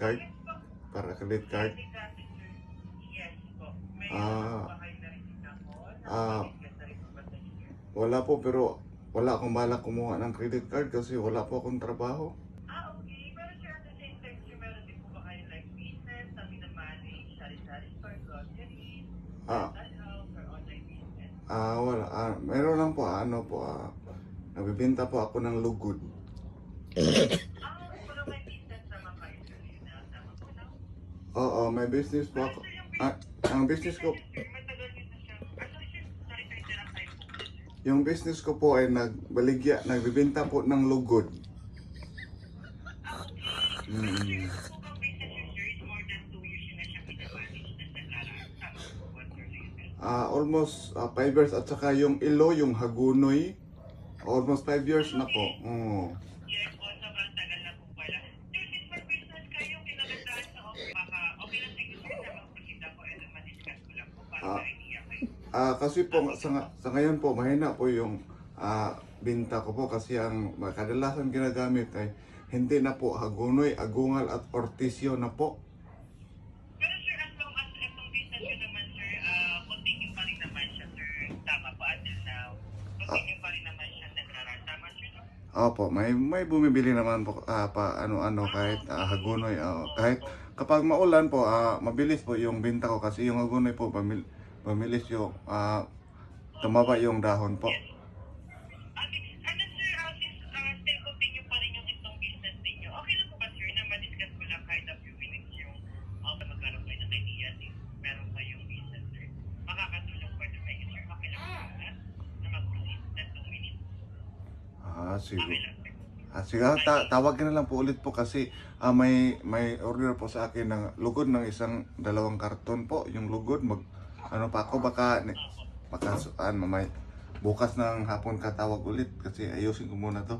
card? Para credit card? Yes po. May Ah. Ah. Wala po, pero wala akong balak kumuha ng credit card kasi wala po akong trabaho. Ah, okay. Pero sir, at the same time, sir, meron din po ba kayo like business, na minamanage, sari-sari store, groceries, Ah, ah, wala. Ah, meron lang po, ano po, ah, nagbibenta po ako ng lugod. Ah, pero may business naman kayo, sir. Yun na, tama po na. Oo, may business po ako. Ah, ang business ko, yung business ko po ay nagbaligya, nagbibenta po ng lugod. Mm. Po ba, sir? Sir? Ah, almost 5 years at saka yung ilo, yung hagunoy, almost 5 years na po. Oo. Yes po, sobrang tagal na po pala. Sir, since may business kayo, kinagandaan sa office, baka okay lang sa inyo, sir, na mag-proceed ako and ma-discuss ko lang po para Ah. sa Ah, kasi po sa, sa ngayon po mahina po yung ah, binta ko po kasi ang kadalasan ginagamit ay hindi na po hagunoy, agungal at ortisyo na po. Pero sir, as long as itong business yun naman, sir, ah, continue pa rin naman siya, sir. Tama po, until now. Continue pa rin naman siya nagraran. Tama, sir, no? Opo, may may bumibili naman po ah, pa ano-ano kahit ah, hagunoy ah, kahit kapag maulan po ah, mabilis po yung binta ko kasi yung hagunoy po pamil, mabilis yung ah, tumaba yung dahon po. Ah, since still continue pa rin yung itong business ninyo, okay lang po ba, sir, na ma-discuss ko lang kahit a few minutes yung uh, magkaroon kayo ng idea since meron kayong business, sir. Makakatulong po ito kayo, sir. Okay lang po ba na mag-proceed na 2 minutes? Okay sige. Ah, sige, ta- tawagin na lang po ulit po kasi ah, may may order po sa akin ng lugod ng isang dalawang karton po. Yung lugod mag ano pa ako baka baka su- ano may bukas ng hapon katawag ulit kasi ayusin ko muna to.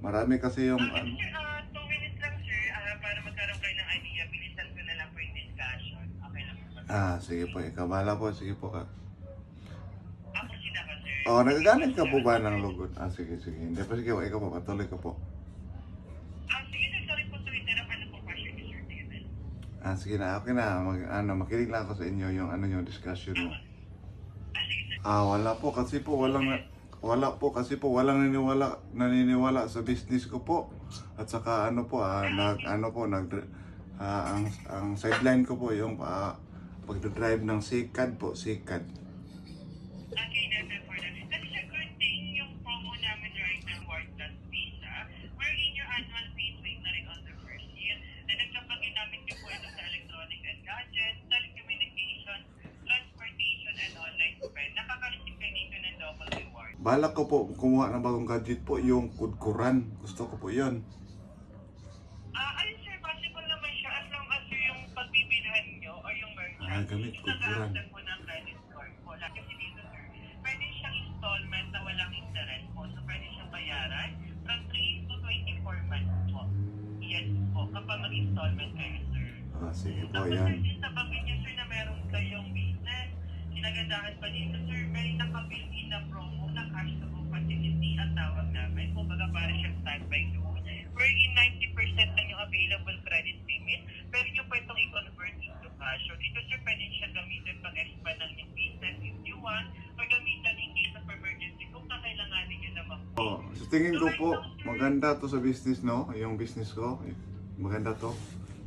Marami kasi yung Okay, ano. ah, 2 minutes lang, sir, ah, para magkaroon kayo ng idea. Bilisan ko na lang po yung discussion. Okay lang po? Ah, sige po, ikaw bahala po, sige po ka. Ako sila ka, sir. Oh, nagagamit ka po ba ng lugod? Ah, sige, sige. Hindi pa sige, ikaw po, patuloy ka po. Ah, sige, sir. Sorry po, sir. Interrupt. Ano po question ni sir? Sige, sir. Ah, sige na, okay na. Mag, ano, makinig lang ako sa inyo yung ano yung discussion mo. Ah, wala po kasi po walang wala po kasi po walang naniniwala naniniwala sa business ko po. At saka ano po ah, nag ano po nag ah, ang ang sideline ko po yung ah, pagdadrive ng sikad po, sikad. Okay, Balak ko po kumuha ng bagong gadget po yung kudkuran. Gusto ko po 'yon. Ah, ayun sir, possible naman siya as long as sir yung pagbibilhan nyo or yung merchant. Ah, gamit ko, Quran. Nag-aasal mo ng credit score po. Like, Kasi dito sir, pwede siyang installment na walang interest po. So pwede siyang bayaran from 3 to 24 months po. Yes po, kapag mag-installment kayo sir. Ah, sige po Tapos sir, 'yan. since nabanggit niyo sir na meron kayong business, sinagandahan pa dito sir, may nakabuilt-in na promo na cash to go facility ang tawag namin. Kung baga para siyang standby loan, wherein 90% lang yung available credit limit, pero pa itong i-convert into cash. So dito sir, pwede siya gamitin pag expand ng yung business if you want, or gamitan in case of emergency kung kakailanganin nyo naman. Oh, sa tingin ko po maganda to sa business no, yung business ko. Maganda to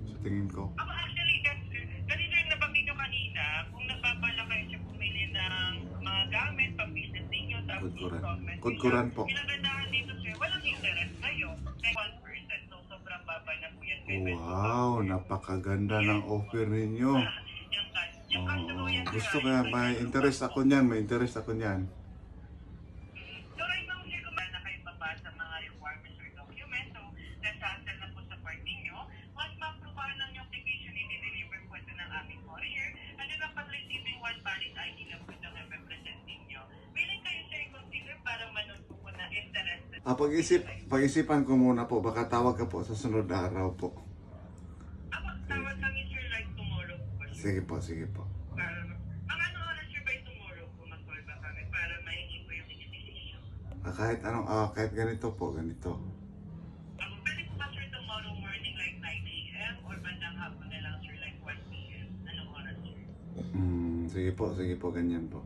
sa tingin ko. Ako actually, yes, sir. Kasi sir, nabanggit nyo kanina, kung nagbabala kayo siya bumili ng mga gamit, pang business ninyo, tapos Kudkuran. Kudkuran po. Ginagandahan dito sir, walang interest kayo. Kaya 1%, so sobrang baba na po yan. Wow, napakaganda ng offer ninyo. Yung cash, yung cash Oh, gusto ay- kaya may interest ako niyan, may interest ako niyan. Ah, pag-isip, pag-isipan ko muna po. Baka tawag ka po sa sunod na araw po. Ako, tawag kami sir like tomorrow po. Sige po, sige po. Para, mga ano oras sir by tomorrow po mag-call ba kami para mahingi po yung invitation. Ah, kahit anong, ah, kahit ganito po, ganito. Ako, pwede po ba sir tomorrow morning like 9 a.m. or bandang hapon na lang sir like 1 p.m. Anong oras sir? Mm, sige po, sige po, ganyan po.